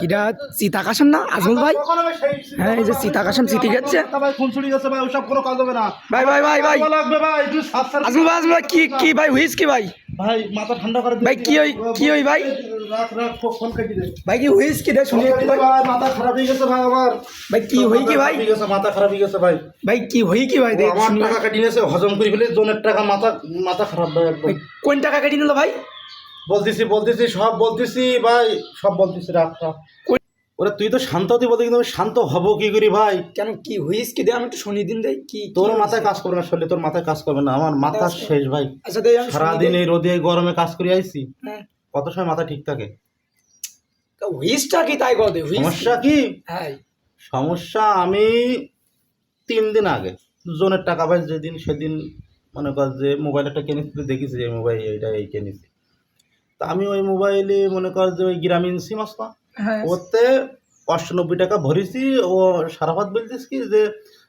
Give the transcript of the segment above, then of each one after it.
কিরা না? আজমল ভাই? হ্যাঁ, এই যে সীতা গেছে। ভাই ভাই ভাই ভাই আজমল ভাই আজমল ভাই কি কি ভাই হুইস কি ভাই? ভাই মাথা ঠান্ডা করে ভাই, কি হই- কি হই ভাই? রাখ রাখ ফো- ফোন কেটে দে। ভাই কি হুইস কি রে? শুনি একটু ভাই। ভাই মাথা খারাপ হয়ে গেছে ভাই আমার। ভাই কি হই কি ভাই? মাথা খারাপ হয়ে গেছে, ভাই। ভাই কি হই কি ভাই? আমার টাকা নিয়েছে হজম করে ফেলে জনের টাকা মাথা মাথা খারাপ ভাই কোন টাকা কেটে নিল ভাই? বলতেছি বলতেছি সব বলতেছি ভাই সব বলতেছি রাখ রাখ। কই- তুই তো শান্ত হতে বলতে কিন্তু আমি শান্ত হব কি করি ভাই? কেন কি হুইস কি? দে আমি একটু শুনি দিন দেই কি তোর মাথায় কাজ করবে না শরীরে তোর মাথায় কাজ করবে না আমার মাথা। শেষ ভাই। আচ্ছা দেই সারাদিন এই রোদে গরমে কাজ করে আইছি। হ্যাঁ। কত সময় মাথা ঠিক থাকে? হুইসটা কি তাই হুইস সমস্যা কি? হ্যাঁ। সমস্যা আমি তিন দিন আগে জনের টাকা ভাই যেদিন সেদিন মনে কর যে মোবাইল একটা কিনেছি দেখিস যে মোবাইল এইটা এই কিনেছি। তা আমি ওই মোবাইলে মনে কর যে ওই গ্রামীণ সিম আসতো হ্যাঁ। ওতে অষ্টানব্বই টাকা ভরেছি ও সারাফাত বলছিস কি যে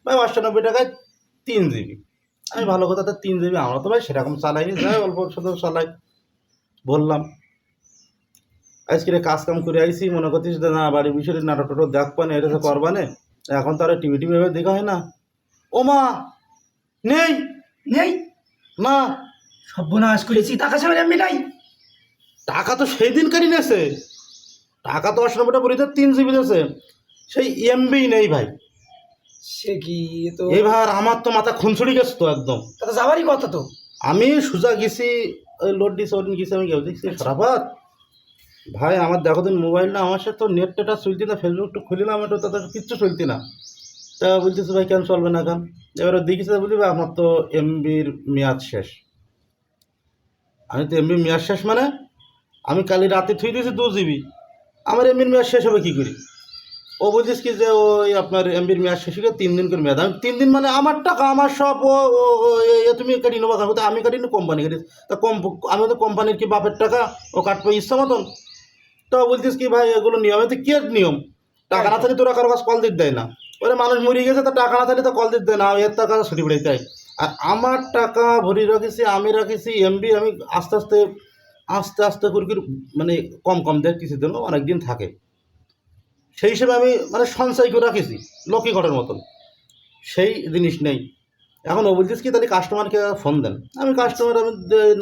ভাই অষ্টানব্বই টাকায় তিন জিবি আমি ভালো কথা তো তিন জিবি আমরা তো ভাই সেরকম চালাইনি যাই অল্প শুধু চালাই। বললাম আজকে কাজ কাম করে আইসি মনে করছিস যে না বাড়ির বিষয়ে নাটক টাটক দেখবানে এটা তো করবা করবানে এখন তো আর টিভি টিভি এভাবে দেখা হয় না। ও মা নেই নেই। না সর্বনাশ করেছি টাকা ছাড়া এমনি নাই। টাকা তো সেই দিন কারি নেছে। টাকা তো অষ্টানব্বইটা ভরিতে তিন জিবি দিয়েছে সেই এমবি নেই ভাই। সে কি এ তো এবার আমার তো মাথা খুনছুড়ি গেছে তো একদম। তা তো যাবারই কথা তো। আমি সোজা গেছি ওই লোড দিছে ওদিন গেছি আমি কেউ দেখছি খারাপাত ভাই আমার দেখো দিন মোবাইল না আমার সাথে তো নেট টেটা চলতি না ফেসবুক তো খুলিলাম এটা তাদের কিচ্ছু চলতি না। তা বলতেছে ভাই কেন চলবে না কেন এবারে দেখিছে বলি ভাই আমার তো এমবির মেয়াদ শেষ। আমি তো এমবি মেয়াদ শেষ মানে আমি কালি রাতে থুই দিয়েছি দু জিবি আমার এমবির মেয়াদ শেষ হবে কী করি? ও বলছিস কি যে ওই আপনার এমবির মেয়াদ শেষ হয়ে তিন দিন করে মেয়াদ। আমি তিন দিন মানে আমার টাকা, আমার সব, ও তুমি কাটি নেব? তো আমি কাটি না কোম্পানি কাটি তা কম, আমি তো কোম্পানির কি বাপের টাকা? ও কাটবো ইচ্ছা মতন। তো বলছিস কি ভাই, এগুলো নিয়ম, এতে কি নিয়ম? টাকা না থাকলে তোরা কারও কাছে কল দিতে দেয় না। ওরে মানুষ মরে গেছে, তো টাকা না থাকলে তো কল দিতে দেয় না। এর টাকা ছুটি পড়ে দেয় আর আমার টাকা ভরি রাখিছি, আমি রাখিছি, এমবি আমি আস্তে আস্তে আস্তে আস্তে করে করে মানে কম কম দেয় কিছু দিন অনেক দিন থাকে। সেই হিসেবে আমি মানে সঞ্চয় করে রাখেছি লক্ষ্মী ঘরের মতন। সেই জিনিস নেই। এখন ও বলছিস কি তাহলে কাস্টমারকে ফোন দেন। আমি কাস্টমার আমি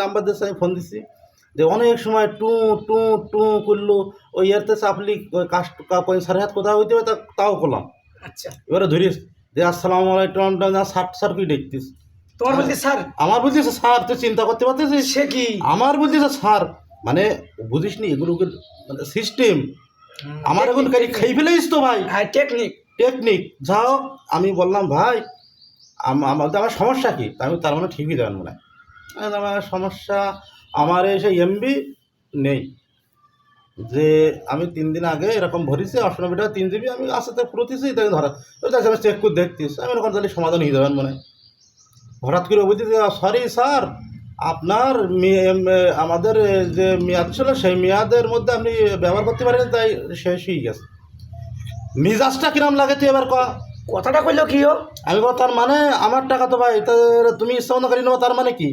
নাম্বার দিচ্ছি আমি ফোন দিচ্ছি যে অনেক সময় টু টু টু করল ওই ইয়ারতে চাপলি কাস্ট সাড়ে হাত কোথাও হইতে হবে তাও করলাম। আচ্ছা। এবারে ধরিস যে আসসালামু আলাইকুম স্যার কি দেখতিস তোমার বলছি স্যার? আমার বলছিস স্যার তুই চিন্তা করতে পারতেছিস? সে কি? আমার বলছিস স্যার। মানে বুঝিস নি এগুলো মানে সিস্টেম আমার এখন খালি খাই ফেলেছিস তো ভাই? হ্যাঁ টেকনিক টেকনিক যাও আমি বললাম ভাই আম- আমার আমার সমস্যা কি? আমি তার মানে ঠিকই দেবেন মনে হয় আমার সমস্যা আমার এসে এমবি নেই। যে আমি তিন দিন আগে এরকম ভরিছি অষ্টানব্বই টাকা তিন জিবি আমি আস্তে পুরোতেছি তাই ধরা আমি চেক করে দেখতিস আমি এরকম তাহলে সমাধান হয়ে যাবেন মনে হয়। হঠাৎ করে বলছি সরি স্যার আপনার আমাদের যে মেয়াদ ছিল সেই মেয়াদের মধ্যে আপনি ব্যবহার করতে পারেন তাই শেষ হয়ে গেছে। মিজাজটা কিরম লাগে তুই এবার ক? কথাটা কইলো কি আমি বল তার মানে আমার টাকা তো ভাই তা তুমি ইচ্ছা মতো করে নেব তার মানে কি?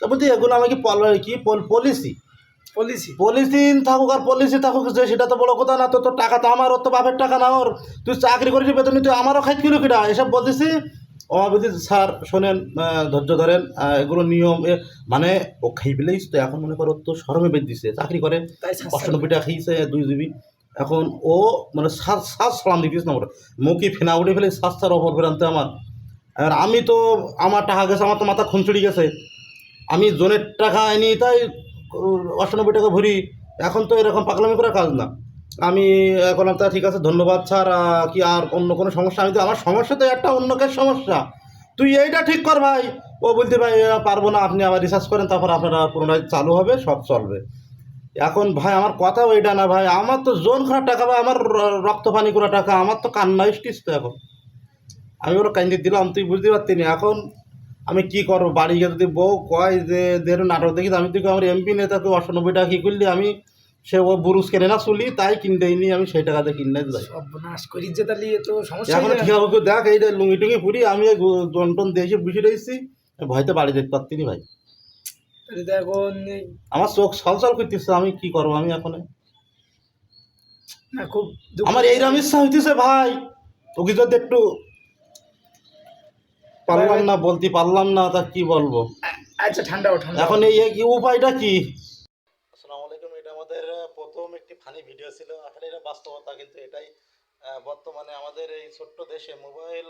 তা বলছি এগুলো আমাকে কি পলিসি পলিসি পলিসি থাকুক আর পলিসি থাকুক যে সেটা তো বড় কথা না তো তোর টাকা তো আমার ওর তো বাপের টাকা না ওর। তুই চাকরি করিস বেতন তুই আমারও খাইত কিলো কিনা? এসব বলতেছি বলছি স্যার শোনেন ধৈর্য ধরেন এগুলো নিয়ম এ মানে ও খাই পেলেই তো এখন মনে করো তো শরমে বেদ দিছে চাকরি করে অষ্টানব্বই টাকা খেয়েছে দুই জিবি। এখন ও মানে শ্বাস শ্বাস সালাম দিতিস না ওর মুখি ফেনা উঠে ফেলে শ্বাসটার অফার করে আনতে আমার? আর আমি তো আমার টাকা গেছে আমার তো মাথা খুনচুড়ি গেছে। আমি জনের টাকা আনি তাই অষ্টানব্বই টাকা ভরি। এখন তো এরকম পাগলামি করার কাজ না। আমি এখন তা ঠিক আছে, ধন্যবাদ স্যার কি আর অন্য কোনো সমস্যা? আমি তো, আমার সমস্যা তো একটা অন্য কের সমস্যা। তুই এইটা ঠিক কর ভাই। ও বলতে ভাই পারব না, আপনি আবার রিসার্চ করেন, তারপর আপনারা পুনরায় চালু হবে, সব চলবে। এখন ভাই, আমার কথা ওইটা না ভাই, আমার তো জোন খারাপ টাকা ভাই, আমার র- রক্ত পানি করা টাকা, আমার তো কান্না স্টিস তো এখন। আমি ওরা কান্দি দিলাম, তুই বুঝতে পারতি না, এখন আমি কি করব? বাড়ি গিয়ে যদি বউ কয় যে, দেড় নাটক দেখি, আমি তুই আমার এমপি নেতাকে অষ্টানব্বই টাকা কী করলি? আমি সে ও বুরুজ কেনে না চলি তাই কিনতে নি আমি সেই টাকাতে কিনে যাই। সর্বনাশ করি যে তাহলে তো সমস্যা এখন ঠিক হবে দেখ এই লুঙ্গি টুঙ্গি পুরি আমি জন টন দিয়ে এসে বসে রয়েছি। ভয়তে বাড়ি যেতে পারতি নি ভাই। এখন আমার চোখ সলসল করতেছে আমি কি করব আমি এখন? না খুব আমার এইরকম ইচ্ছা হইতেছে ভাই। ওকে যদি একটু পারলাম না বলতে পারলাম না তা কি বলব? আচ্ছা ঠান্ডা এখন এই উপায়টা কি আসসালামু আলাইকুম এটা আমাদের আহ, প্রথম একটি ফানি ভিডিও ছিল। আসলে এটা বাস্তবতা কিন্তু এটাই বর্তমানে আমাদের এই ছোট্ট দেশে মোবাইল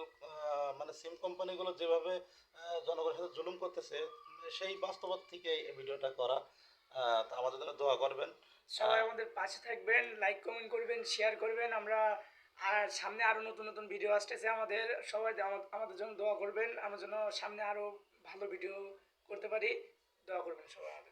মানে সিম কোম্পানিগুলো যেভাবে জনগণের সাথে জুলুম করতেছে সেই বাস্তবতা থেকে এই ভিডিওটা করা। আমাদের জন্য দোয়া করবেন। সবাই আমাদের পাশে থাকবেন লাইক কমেন্ট করবেন শেয়ার করবেন। আমরা আর সামনে আরও নতুন নতুন ভিডিও আসতেছে আমাদের। সবাই আমাদের জন্য দোয়া করবেন। আমার জন্য সামনে আরও ভালো ভিডিও করতে পারি। দোয়া করবেন সবাই আমাদের।